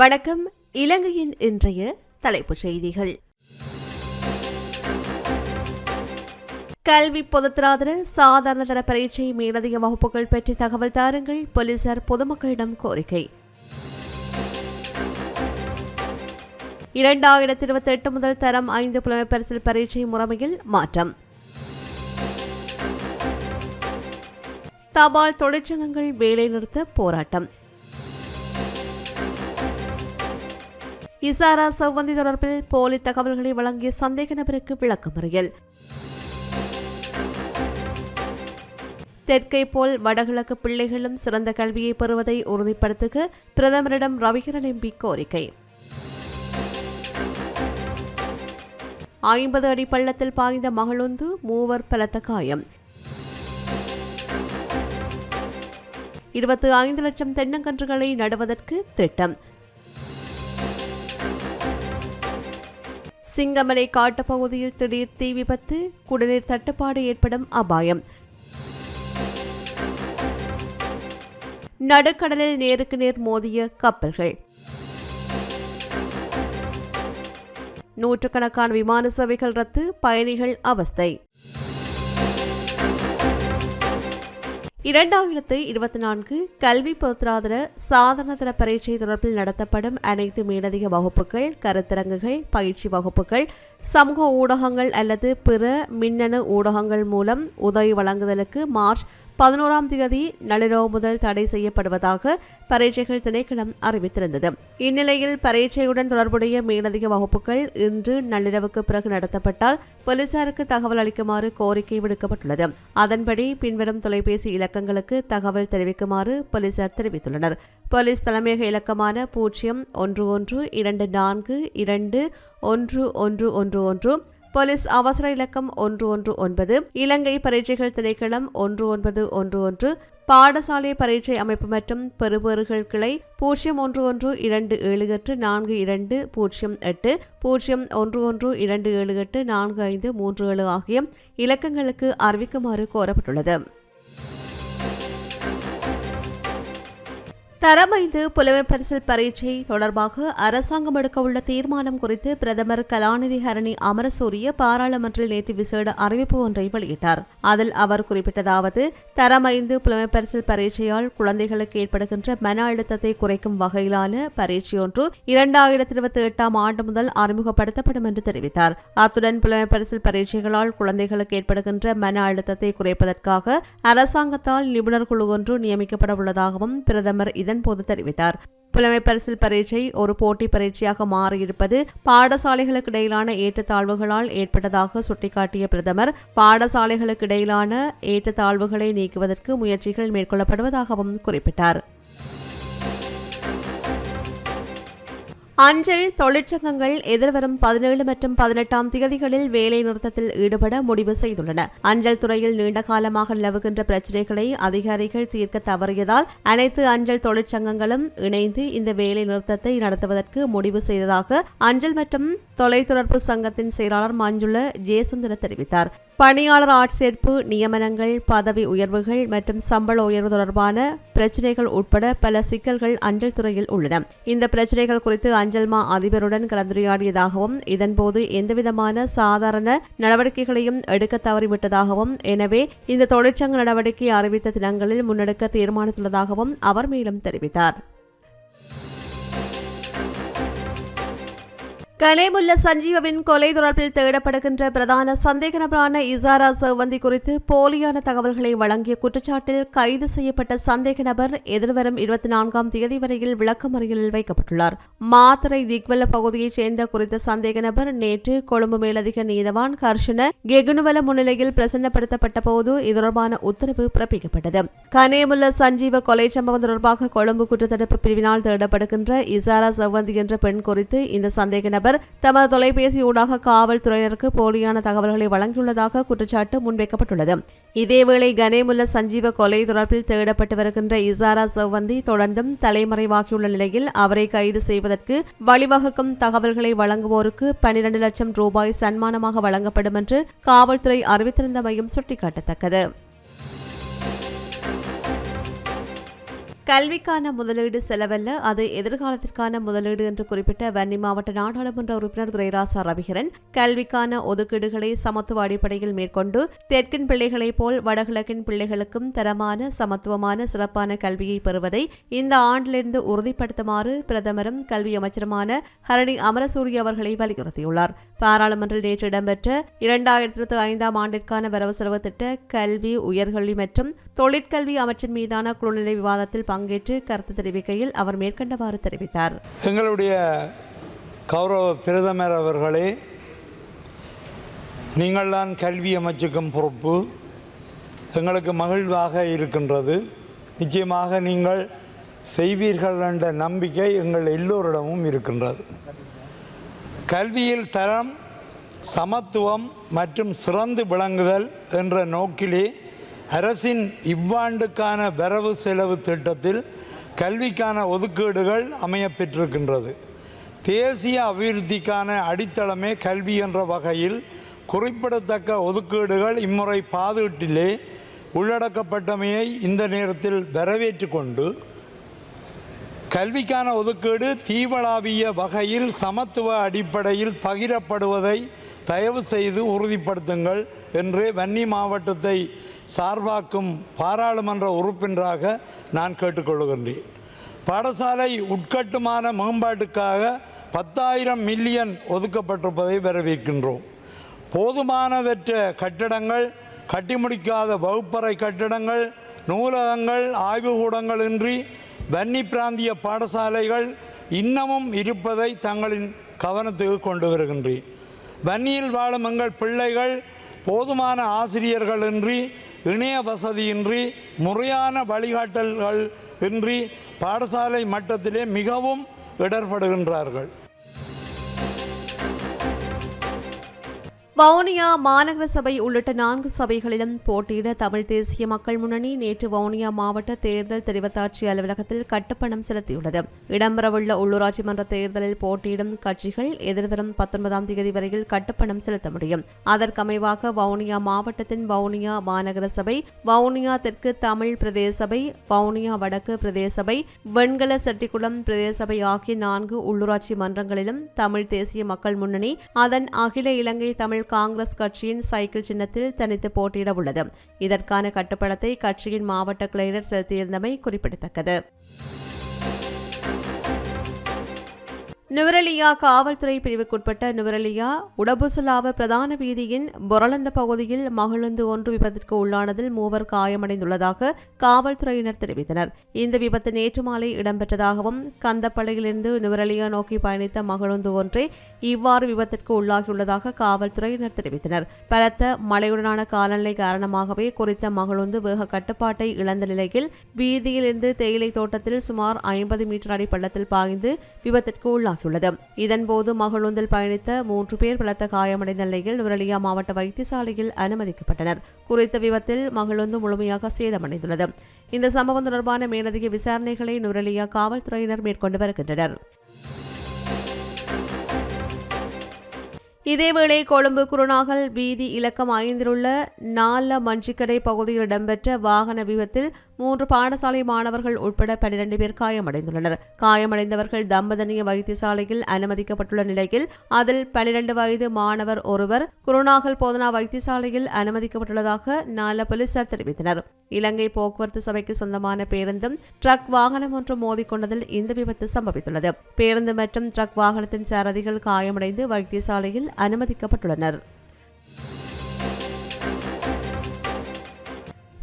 வணக்கம். இலங்கையின் இன்றைய தலைப்புச் செய்திகள். கல்வி பொதுத்தராதர சாதாரண தர பரீட்சை மேலதிக வகுப்புகள் பற்றி தகவல் தாருங்கள். போலீசார் பொதுமக்களிடம் கோரிக்கை. இரண்டாயிரத்தி இருபத்தி எட்டு முதல் தரம் ஐந்து புலமைப்பரிசில் பரீட்சை முறைமையில் மாற்றம். தபால் தொழிற்சங்கங்கள் வேலைநிறுத்த போராட்டம். இசாரா செவ்வந்தி தொடர்பில் போலி தகவல்களை வழங்கிய சந்தேக நபருக்கு விளக்கமறியல். தெற்கை போல் வடகிழக்கு பிள்ளைகளும் சிறந்த கல்வியை பெறுவதை உறுதிப்படுத்துக பிரதமரிடம் ரவிகரன் எம்பி கோரிக்கை. ஐம்பது அடி பள்ளத்தில் பாய்ந்த மகளுந்து மூவர் பலத்த காயம். இருபத்தி ஐந்து லட்சம் தென்னங்கன்றுகளை நடுவதற்கு திட்டம். சிங்கமலை காட்டுப்பகுதியில் திடீர் தீ விபத்து குடிநீர் தட்டுப்பாடு ஏற்படும் அபாயம். நடுக்கடலில் நேருக்கு நேர் மோதிய கப்பல்கள். நூற்றுக்கணக்கான விமான சேவைகள் ரத்து பயணிகள் அவஸ்தை. இரண்டாயிரத்து இருபத்தி நான்கு கல்வி பொருத்தராதர சாதாரணதர பரீட்சை தொடர்பில் நடத்தப்படும் அனைத்து மேலதிக வகுப்புகள் கருத்தரங்குகள் பயிற்சி வகுப்புகள் சமூக ஊடகங்கள் அல்லது பிற மின்னணு ஊடகங்கள் மூலம் உதவி வழங்குதலுக்கு மார்ச் பதினோராம் தேதி நள்ளிரவு முதல் தடை செய்யப்படுவதாக பரீட்சைகள் திணைக்களம் அறிவித்திருந்தது. இந்நிலையில் பரீட்சையுடன் தொடர்புடைய மேலதிக வகுப்புகள் இன்று நள்ளிரவுக்கு பிறகு நடத்தப்பட்டால் போலீசாருக்கு தகவல் அளிக்குமாறு கோரிக்கை விடுக்கப்பட்டுள்ளது. அதன்படி பின்வரும் தொலைபேசி இலக்கங்களுக்கு தகவல் தெரிவிக்குமாறு போலீசார் தெரிவித்துள்ளனர். போலீஸ் தலைமையக இலக்கமான பூஜ்ஜியம் ஒன்று ஒன்று இரண்டு நான்கு இரண்டு ஒன்று ஒன்று ஒன்று ஒன்று போலீஸ் அவசர இலக்கம் ஒன்று ஒன்று ஒன்பது இலங்கை பரீட்சைகள் திணைக்களம் ஒன்று ஒன்பது ஒன்று ஒன்று பாடசாலை பரீட்சை அமைப்பு மற்றும் பெறுபேறுகள் கிளை பூஜ்ஜியம் ஒன்று ஒன்று இரண்டு ஏழு எட்டு நான்கு இரண்டு பூஜ்ஜியம் எட்டு பூஜ்ஜியம் ஒன்று ஒன்று இரண்டு ஏழு எட்டு நான்கு ஐந்து மூன்று ஏழு ஆகிய இலக்கங்களுக்கு அறிவிக்குமாறு கோரப்பட்டுள்ளது. தரமைந்து புலமை பரிசில் பரீட்சை தொடர்பாக அரசாங்கம் எடுக்க உள்ள தீர்மானம் குறித்து பிரதமர் கலாநிதி ஹரணி அமரசூரிய பாராளுமன்றில் நேற்று விசேட அறிவிப்பு ஒன்றை வெளியிட்டார். அதில் அவர் குறிப்பிட்டதாவது தரமைந்து புலமை பரிசில் பரீட்சையால் குழந்தைகளுக்கு ஏற்படுகின்ற மன அழுத்தத்தை குறைக்கும் வகையிலான பரீட்சை ஒன்று இரண்டாயிரத்தி இருபத்தி எட்டாம் ஆண்டு முதல் அறிமுகப்படுத்தப்படும் என்று தெரிவித்தார். அத்துடன் புலமை பரிசில் பரீட்சைகளால் குழந்தைகளுக்கு ஏற்படுகின்ற மன அழுத்தத்தை குறைப்பதற்காக அரசாங்கத்தால் நிபுணர் குழு ஒன்று நியமிக்கப்பட உள்ளதாகவும் பிரதமர் இதன்போது தெரிவித்தார். புலமை பரிசில் பரீட்சை ஒரு போட்டி பரீட்சையாக மாறியிருப்பது பாடசாலைகளுக்கு இடையிலான ஏற்றத்தாழ்வுகளால் ஏற்பட்டதாக சுட்டிக்காட்டிய பிரதமர் பாடசாலைகளுக்கு இடையிலான ஏற்றத்தாழ்வுகளை நீக்குவதற்கு முயற்சிகள் மேற்கொள்ளப்படுவதாகவும் குறிப்பிட்டார். அஞ்சல் தொழிற்சங்கங்கள் எதிர்வரும் பதினேழு மற்றும் பதினெட்டாம் தேதிகளில் வேலை நிறுத்தத்தில் ஈடுபட முடிவு செய்துள்ளன. அஞ்சல் துறையில் நீண்ட காலமாக நிலவுகின்ற பிரச்சினைகளை அதிகாரிகள் தீர்க்க தவறியதால் அனைத்து அஞ்சல் தொழிற்சங்கங்களும் இணைந்து இந்த வேலை நிறுத்தத்தை நடத்துவதற்கு முடிவு செய்ததாக அஞ்சல் மற்றும் தொலைத்தொடர்பு சங்கத்தின் செயலாளர் மஞ்சுள ஜெயசுந்தர தெரிவித்தார். பணியாளர் ஆட்சேர்ப்பு நியமனங்கள் பதவி உயர்வுகள் மற்றும் சம்பள உயர்வு தொடர்பான பிரச்சினைகள் உட்பட பல சிக்கல்கள் அஞ்சல் துறையில் உள்ளன. இந்த பிரச்சினைகள் குறித்து அஞ்சல்மா அதிபருடன் கலந்துரையாடியதாகவும் இதன்போது எந்தவிதமான சாதாரண நடவடிக்கைகளையும் எடுக்க தவறிவிட்டதாகவும் எனவே இந்த தொழிற்சங்க நடவடிக்கை அறிவித்த தினங்களில் முன்னெடுக்க தீர்மானித்துள்ளதாகவும் அவர் மேலும் தெரிவித்தார். கலேமுல்ல சஞ்சீவவின் கொலை தொடர்பில் தேடப்படுகின்ற பிரதான சந்தேக நபரான இசாரா செவ்வந்தி குறித்து போலியான தகவல்களை வழங்கிய குற்றச்சாட்டில் கைது செய்யப்பட்ட சந்தேக நபர் எதிர்வரும் இருபத்தி நான்காம் தேதி வரையில் விளக்கமறியலில் வைக்கப்பட்டுள்ளார். மாத்தரை திக்வெல்ல பகுதியைச் சேர்ந்த குறித்த சந்தேக நபர் நேற்று கொழும்பு மேலதிக நீதவான் கர்ஷன கெகுனுவல முன்னிலையில் பிரசன்னப்படுத்தப்பட்ட போது இது தொடர்பான உத்தரவு பிறப்பிக்கப்பட்டது. கனேமுல்ல சஞ்சீவ கொலை சம்பவம் தொடர்பாக கொழும்பு குற்றத்தடுப்பு பிரிவினால் தேடப்படுகின்ற இசாரா செவ்வந்தி என்ற பெண் குறித்து இந்த சந்தேக நபர் அவர் தமது தொலைபேசி ஊடாக காவல்துறையினருக்கு போலியான தகவல்களை வழங்கியுள்ளதாக குற்றச்சாட்டு முன்வைக்கப்பட்டுள்ளது. இதேவேளை கனேமுல்ல சஞ்சீவ கொலை தொடர்பில் தேடப்பட்டு வருகின்ற இசாரா செவ்வந்தி தொடர்ந்தும் தலைமறைவாகியுள்ள நிலையில் அவரை கைது செய்வதற்கு வழிவகுக்கும் தகவல்களை வழங்குவோருக்கு பனிரண்டு லட்சம் ரூபாய் சன்மானமாக வழங்கப்படும் என்று காவல்துறை அறிவித்திருந்தமையும் சுட்டிக்காட்டத்தக்கது. கல்விக்கான முதலீடு செலவல்ல அது எதிர்காலத்திற்கான முதலீடு என்று குறிப்பிட்ட வன்னி மாவட்ட நாடாளுமன்ற உறுப்பினர் துரைராசா ரவிகரன் கல்விக்கான ஒதுக்கீடுகளை சமத்துவ அடிப்படையில் மேற்கொண்டு தெற்கின் பிள்ளைகளைப் போல் வடகிழக்கின் பிள்ளைகளுக்கும் தரமான சமத்துவமான சிறப்பான கல்வியை பெறுவதை இந்த ஆண்டிலிருந்து உறுதிப்படுத்துமாறு பிரதமரும் கல்வி அமைச்சருமான ஹரணி அமரசூரிய அவர்களை வலியுறுத்தியுள்ளார். பாராளுமன்றில் நேற்று இடம்பெற்ற இரண்டாயிரத்தி ஐந்தாம் ஆண்டிற்கான வரவு செலவு திட்ட கல்வி உயர்கல்வி மற்றும் தொழிற்கல்வி அமைச்சின் மீதான குழுநிலை விவாதத்தில் பங்கேற்று கருத்து தெரிவிக்கையில் அவர் மேற்கண்டவாறு தெரிவித்தார். எங்களுடைய கௌரவ பிரதமர் அவர்களே நீங்கள்தான் கல்வி அமைச்சுக்கும் பொறுப்பு. எங்களுக்கு மகிழ்வாக இருக்கின்றது. நிச்சயமாக நீங்கள் செய்வீர்கள் என்ற நம்பிக்கை எங்கள் எல்லோரிடமும் இருக்கின்றது. கல்வியில் தரம் சமத்துவம் மற்றும் சிறந்து விளங்குதல் என்ற நோக்கிலே அரசின் இவ்வாண்டுக்கான வரவு செலவு திட்டத்தில் கல்விக்கான ஒதுக்கீடுகள் அமையப்பெற்றிருக்கின்றது. தேசிய அபிவிருத்திக்கான அடித்தளமே கல்வி என்ற வகையில் குறிப்பிடத்தக்க ஒதுக்கீடுகள் இம்முறை பாதுகாட்டிலே உள்ளடக்கப்பட்டமையை இந்த நேரத்தில் வரவேற்று கொண்டு கல்விக்கான ஒதுக்கீடு தீவளாவிய வகையில் சமத்துவ அடிப்படையில் பகிரப்படுவதை தயவு செய்து உறுதிப்படுத்துங்கள் என்று வன்னி மாவட்டத்தை சார்பாக்கும் பாராளுமன்ற உறுப்பினராக நான் கேட்டுக்கொள்கின்றேன். பாடசாலை உட்கட்டுமான மேம்பாட்டுக்காக பத்தாயிரம் மில்லியன் ஒதுக்கப்பட்டிருப்பதை வரவேற்கின்றோம். போதுமானதற்ற கட்டிடங்கள் கட்டி முடிக்காத வகுப்பறை கட்டிடங்கள் நூலகங்கள் ஆய்வுக்கூடங்கள் இன்றி வன்னி பிராந்திய பாடசாலைகள் இன்னமும் இருப்பதை தங்களின் கவனத்துக்கு கொண்டு வருகின்றேன். வன்னியில் வாழும் எங்கள் பிள்ளைகள் போதுமான ஆசிரியர்கள் இன்றி இணைய வசதியின்றி முறையான வழிகாட்டல்கள் இன்றி பாடசாலை மட்டத்திலே மிகவும் இடர்படுகின்றார்கள். வவுனியா மாநகர சபை உள்ளிட்ட நான்கு சபைகளிலும் போட்டியிட தமிழ் தேசிய மக்கள் முன்னணி நேற்று வவுனியா மாவட்ட தேர்தல் தெரிவத்தாட்சி அலுவலகத்தில் கட்டுப்பணம் செலுத்தியுள்ளது. இடம்பெறவுள்ள உள்ளூராட்சி மன்ற தேர்தலில் போட்டியிடும் கட்சிகள் எதிர்வரும் பத்தொன்பதாம் தேதி வரையில் கட்டுப்பணம் செலுத்த முடியும். அதற்கமைவாக வவுனியா மாவட்டத்தின் வவுனியா மாநகர சபை வவுனியா தெற்கு தமிழ் பிரதேச சபை வவுனியா வடக்கு பிரதேச சபை வெண்கல செட்டிக்குளம் பிரதேச சபை ஆகிய நான்கு உள்ளூராட்சி மன்றங்களிலும் தமிழ் தேசிய மக்கள் முன்னணி அதன் அகில இலங்கை தமிழ் காங்கிரஸ் கட்சியின் சைக்கிள் சின்னத்தில் தனித்து போட்டியிட உள்ளது. இதற்கான கட்டுப்படத்தை கட்சியின் மாவட்ட கிளைனர் செலுத்தியிருந்தமை குறிப்பிடத்தக்கது. நுவரெலியா காவல்துறை பிரிவுக்குட்பட்ட நுவரெலியா உடபுசலாவ பிரதான வீதியின் பொரளந்த பகுதியில் மகிழுந்து ஒன்று விபத்திற்கு உள்ளானதில் மூவர் காயமடைந்துள்ளதாக காவல்துறையினர் தெரிவித்தனர். இந்த விபத்து நேற்று மாலை இடம்பெற்றதாகவும் கந்தப்பள்ளியிலிருந்து நுவரலியா நோக்கி பயணித்த மகிழுந்து ஒன்றே இவ்வாறு விபத்திற்கு உள்ளாகியுள்ளதாக காவல்துறையினர் தெரிவித்தனர். பலத்த மழையுடனான காலநிலை காரணமாகவே குறித்த மகிழுந்து வேக கட்டுப்பாட்டை இழந்த நிலையில் வீதியிலிருந்து தேயிலை தோட்டத்தில் சுமார் ஐம்பது மீட்டர் அடி பள்ளத்தில் பாய்ந்து விபத்திற்கு உள்ளாகி வெளியாகியுள்ளது இதன்போது மகளுந்தில் பயணித்த மூன்று பேர் பலத்த காயமடைந்த நிலையில் நுரலியா மாவட்ட வைத்தியசாலையில் அனுமதிக்கப்பட்டனர். குறித்த விபத்தில் மகளுந்து முழுமையாக சேதமடைந்துள்ளது. இந்த சம்பவம் தொடர்பான மேலதிக விசாரணைகளை நுரலியா காவல்துறையினர் மேற்கொண்டு வருகின்றனர். இதேவேளை கொழும்பு குருநாகல் வீதி இலக்கம் ஐந்திலுள்ள நால மஞ்சிக்கடை பகுதியில் இடம்பெற்ற வாகன விபத்தில் மூன்று பாடசாலை மாணவர்கள் உட்பட பனிரெண்டு பேர் காயமடைந்துள்ளனர். காயமடைந்தவர்கள் தம்பதனிய வைத்தியசாலையில் அனுமதிக்கப்பட்டுள்ள நிலையில் அதில் பனிரெண்டு வயது மாணவர் ஒருவர் குருநாகல் போதனா வைத்தியசாலையில் அனுமதிக்கப்பட்டுள்ளதாக நால போலீசார் தெரிவித்தனர். இலங்கை போக்குவரத்து சபைக்கு சொந்தமான பேருந்தும் ட்ரக் வாகனம் ஒன்றும் மோதிக்கொண்டதில் இந்த விபத்து சம்பவித்துள்ளது. பேருந்து மற்றும் ட்ரக் வாகனத்தின் சாரதிகள் காயமடைந்து வைத்தியசாலையில் அனுமதிக்கப்பட்டுள்ளனர்.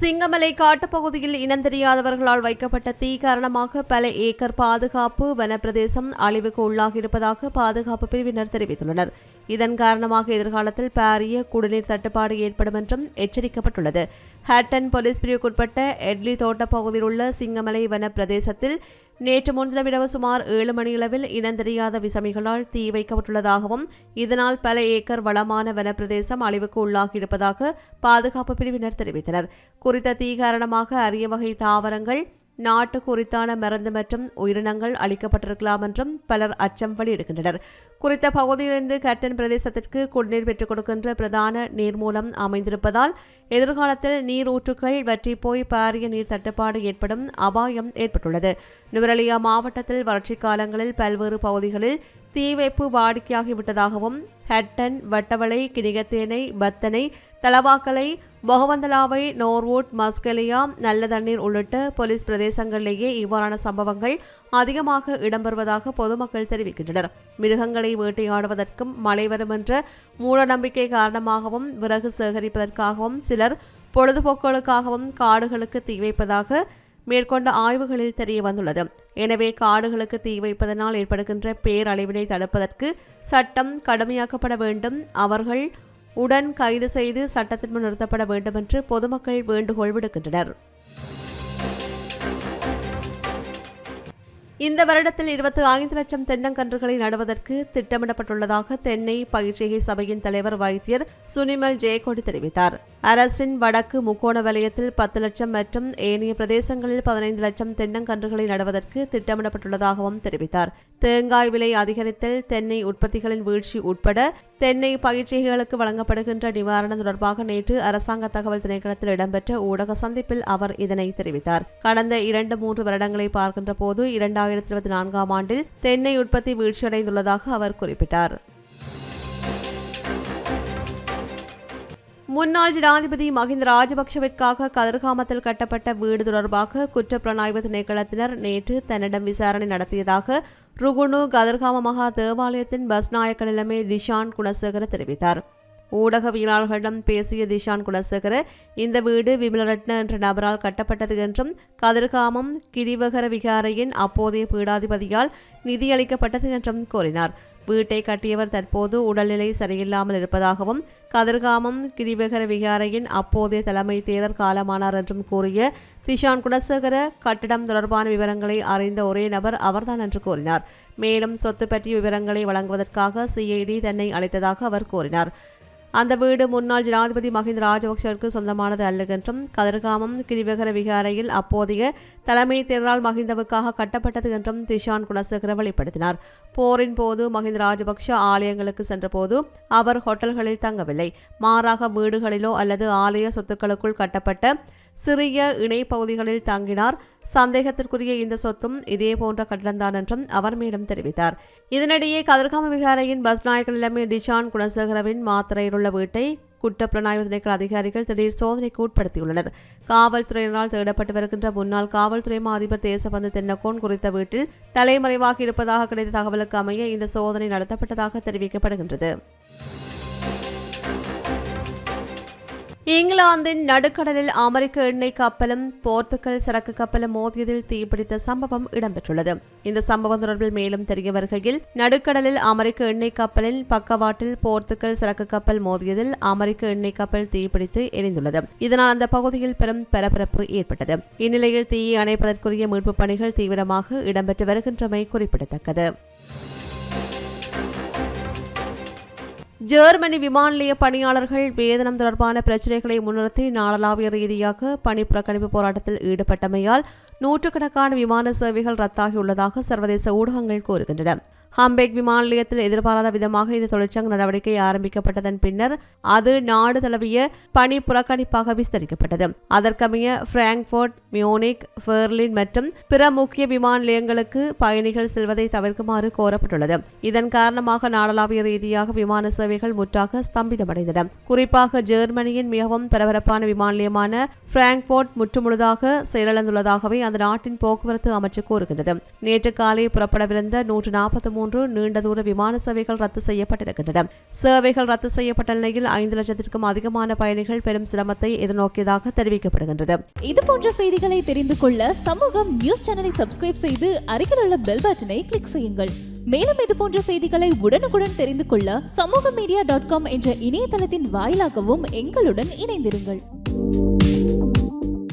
சிங்கமலை காட்டுப்பகுதியில் இனந்தெரியாதவர்களால் வைக்கப்பட்ட தீ காரணமாக பல ஏக்கர் பாதுகாப்பு வனப்பிரதேசம் அழிவுக்கு உள்ளாகியிருப்பதாக பாதுகாப்பு பிரிவினர் தெரிவித்துள்ளனர். இதன் காரணமாக எதிர்காலத்தில் பாரிய குடிநீர் தட்டுப்பாடு ஏற்படும் என்றும் எச்சரிக்கப்பட்டுள்ளது. ஹேட்டன் போலீஸ் பிரிவுக்குட்பட்ட எட்லி தோட்ட பகுதியில் உள்ள சிங்கமலை வன பிரதேசத்தில் நேற்று முன்தினமிரவு சுமார் ஏழு மணியளவில் இனந்தெரியாத விசமிகளால் தீ வைக்கப்பட்டுள்ளதாகவும் இதனால் பல ஏக்கர் வளமான வனப்பிரதேசம் அழிவுக்கு உள்ளாகியிருப்பதாக பாதுகாப்பு பிரிவினர் தெரிவித்தனர். குறித்த தீ காரணமாக அரிய வகை தாவரங்கள் நாட்டு குறித்தான மருந்து மற்றும் உயிரினங்கள் அளிக்கப்பட்டிருக்கலாம் என்றும் பலர் அச்சம் வெளியிடுகின்றனர். குறித்த பகுதியிலிருந்து கட்டன் பிரதேசத்திற்கு குடிநீர் பெற்றுக் கொடுக்கின்ற பிரதான நீர்மூலம் அமைந்திருப்பதால் எதிர்காலத்தில் நீரூற்றுக்கள் வற்றி போய் பாரிய நீர் தட்டுப்பாடு ஏற்படும் அபாயம் ஏற்பட்டுள்ளது. நுவரலியா மாவட்டத்தில் வறட்சி காலங்களில் பல்வேறு பகுதிகளில் தீ வைப்பு வாடிக்கையாகிவிட்டதாகவும் ஹட்டன் வட்டவளை கிணிகத்தேனை பத்தனை தலவாக்கலை மொகவந்தலாவை நோர்வுட் மஸ்கலியா நல்ல தண்ணீர் உள்ளிட்ட போலீஸ் பிரதேசங்களிலேயே இவ்வாறான சம்பவங்கள் அதிகமாக இடம்பெறுவதாக பொதுமக்கள் தெரிவிக்கின்றனர். மிருகங்களை வேட்டையாடுவதற்கும் மழை வரும் என்ற மூடநம்பிக்கை காரணமாகவும் விறகு சேகரிப்பதற்காகவும் சிலர் பொழுதுபோக்குகளுக்காகவும் காடுகளுக்கு தீ வைப்பதாக மேற்கொண்ட ஆய்வுகளில் தெரிய வந்துள்ளது எனவே காடுகளுக்கு தீ வைப்பதனால் ஏற்படுகின்ற பேரழிவினை தடுப்பதற்கு சட்டம் கடுமையாக்கப்பட வேண்டும். அவர்கள் உடன் கைது செய்து சட்டத்தின் முன் நிறுத்தப்பட வேண்டும் என்று பொதுமக்கள் வேண்டுகோள் விடுக்கின்றனர். இந்த வருடத்தில் இருபத்தி ஐந்து லட்சம் தென்னங்கன்றுகளை நடுவதற்கு திட்டமிடப்பட்டுள்ளதாக தென்னை பயிற்சிகை சபையின் தலைவர் வைத்தியர் சுனிமல் ஜெயக்கோடி தெரிவித்தார். அரசின் வடக்கு முக்கோண வலயத்தில் பத்து லட்சம் மற்றும் ஏனைய பிரதேசங்களில் பதினைந்து லட்சம் தென்னங்கன்றுகளை நடுவதற்கு திட்டமிடப்பட்டுள்ளதாகவும் தெரிவித்தார். தேங்காய் விலை அதிகரித்தல் தென்னை உற்பத்திகளின் வீழ்ச்சி உட்பட தென்னை பயிற்சிகளுக்கு வழங்கப்படுகின்ற நிவாரணம் தொடர்பாக நேற்று அரசாங்க தகவல் திணைக்களத்தில் இடம்பெற்ற ஊடக சந்திப்பில் அவர் இதனை தெரிவித்தார். கடந்த இரண்டு மூன்று வருடங்களை பார்க்கின்ற போது இரண்டாயிரத்தி இருபத்தி நான்காம் ஆண்டில் தென்னை உற்பத்தி வீழ்ச்சியடைந்துள்ளதாக அவர் குறிப்பிட்டார். முன்னாள் ஜனாதிபதி மஹிந்த ராஜபக்சவிற்காக கதிர்காமத்தில் கட்டப்பட்ட வீடு தொடர்பாக குற்றப்புலனாய்வு திணைக்களத்தினர் நேற்று தன்னிடம் விசாரணை நடத்தியதாக ருகுணு கதிர்காம மகா தேவாலயத்தின் பஸ் நாயக்க நிலைமை திஷான் குணசேகர தெரிவித்தார். ஊடகவியலாளர்களிடம் பேசிய திஷான் குணசேகர இந்த வீடு விமலரட்ன என்ற நபரால் கட்டப்பட்டது என்றும் கதிர்காமம் கிரிவகர விகாரையின் அப்போதைய பீடாதிபதியால் நிதியளிக்கப்பட்டது என்றும் கூறினார். வீட்டை கட்டியவர் தற்போது உடல்நிலை சரியில்லாமல் இருப்பதாகவும் கதிர்காமம் கிரிவகர விகாரையின் அப்போதைய தலைமை தேரர் காலமானார் என்றும் கூறிய திஷான் குணசேகர கட்டிடம் தொடர்பான விவரங்களை அறிந்த ஒரே நபர் அவர்தான் என்று கூறினார். மேலும் சொத்து பற்றிய விவரங்களை வழங்குவதற்காக சிஐடி தன்னை அழைத்ததாக அவர் கூறினார். அந்த வீடு முன்னாள் ஜனாதிபதி மஹிந்த ராஜபக்சவிற்கு சொந்தமானது அல்ல என்றும் கதிர்காமம் கிரிவகர விகாரையில் அப்போதைய தலைமை தேர்தலால் மஹிந்தவுக்காக கட்டப்பட்டது என்றும் திஷான் குணசேகர வெளிப்படுத்தினார். போரின் போது மஹிந்த ராஜபக்ஷ ஆலயங்களுக்கு சென்றபோது அவர் ஹோட்டல்களில் தங்கவில்லை. மாறாக வீடுகளிலோ அல்லது ஆலய சொத்துக்களுக்குள் கட்டப்பட்ட சிறிய இணைப்பகுதிகளில் தங்கினார். சந்தேகத்திற்குரிய இந்த சொத்தும் இதே போன்ற கட்டடம்தான் என்றும் அவர் மேலும் தெரிவித்தார். இதனிடையே கதிர்காம விகாரையின் பஸ் நாயக்க நிலைமை டிஷான் குணசேகரவின் மாத்திரையில் உள்ள வீட்டை குற்றப்புலனாய்வு திணைக்கள அதிகாரிகள் திடீர் சோதனைக்கு உட்படுத்தியுள்ளனர். காவல்துறையினரால் தேடப்பட்டு வருகின்ற முன்னாள் காவல்துறை மா அதிபர் தேசபந்து தென்னக்கோன் குறித்த வீட்டில் தலைமறைவாகி இருப்பதாக கிடைத்த தகவலுக்கு அமைய இந்த சோதனை நடத்தப்பட்டதாக தெரிவிக்கப்படுகின்றது. இங்கிலாந்தின் நடுக்கடலில் அமெரிக்க எண்ணெய் கப்பலும் போர்த்துக்கல் சரக்கு கப்பலும் மோதியதில் தீப்பிடித்த சம்பவம் இடம்பெற்றுள்ளது. இந்த சம்பவம் தொடர்பில் மேலும் தெரிய வருகையில் நடுக்கடலில் அமெரிக்க எண்ணெய் கப்பலின் பக்கவாட்டில் போர்த்துக்கல் சரக்கு கப்பல் மோதியதில் அமெரிக்க எண்ணெய் கப்பல் தீப்பிடித்து எரிந்துள்ளது. இதனால் அந்த பகுதியில் பெரும் பரபரப்பு ஏற்பட்டது. இந்நிலையில் தீயை அணைப்பதற்குரிய மீட்புப் பணிகள் தீவிரமாக இடம்பெற்று வருகின்றமை குறிப்பிடத்தக்கது. ஜெர்மனி விமான நிலைய பணியாளர்கள் வேதனம் தொடர்பான பிரச்சினைகளை முன்னிறுத்தி நாடளாவிய ரீதியாக பணி புறக்கணிப்பு போராட்டத்தில் ஈடுபட்டமையால் நூற்றுக்கணக்கான விமான சேவைகள் ரத்தாகியுள்ளதாக சர்வதேச ஊடகங்கள் கூறுகின்றன. ஹம்பேக் விமான நிலையத்தில் எதிர்பாராத விதமாக இந்த தொழிற்சங்க நடவடிக்கை ஆரம்பிக்கப்பட்டதன் பின்னர் அது நாடு தழுவிய பணி புறக்கணிப்பாக விஸ்தரிக்கப்பட்டது. அதற்கமைய பிராங்க்ஃபோர்ட் மியூனிக் பெர்லின் மற்றும் பிற முக்கிய விமான நிலையங்களுக்கு பயணிகள் செல்வதை தவிர்க்குமாறு கோரப்பட்டுள்ளது. இதன் காரணமாக நாடளாவிய ரீதியாக விமான சேவைகள் முற்றாக ஸ்தம்பிதமடைந்தன. குறிப்பாக ஜெர்மனியின் மிகவும் பரபரப்பான விமான நிலையமான பிராங்க்போர்ட் முற்றுமுழுதாக செயலிழந்துள்ளதாகவே அந்த நாட்டின் போக்குவரத்து அமைச்சு கூறுகின்றது. நேற்று காலை புறப்படவிருந்த நூற்று நாற்பத்தி மூன்று நீண்ட தூர விமான சேவைகள் ரத்து செய்யப்பட்டிருக்கின்றன. சேவைகள் ரத்து செய்யப்பட்ட நிலையில் ஐந்து லட்சத்திற்கும் அதிகமான பயணிகள் பெரும் சிரமத்தை எதிர்நோக்கியதாக தெரிவிக்கப்படுகின்றது. இது போன்ற செய்திகளை தெரிந்து கொள்ள சமூகம் நியூஸ் சேனலை சப்ஸ்கிரைப் செய்து அருகில் உள்ள பெல் பட்டனை கிளிக் செய்யுங்கள். மேலும் இது போன்ற செய்திகளை உடனுக்குடன் தெரிந்து கொள்ள சமூக மீடியா டாட் காம் என்ற இணையதளத்தின் வாயிலாகவும் எங்களுடன் இணைந்திருங்கள்.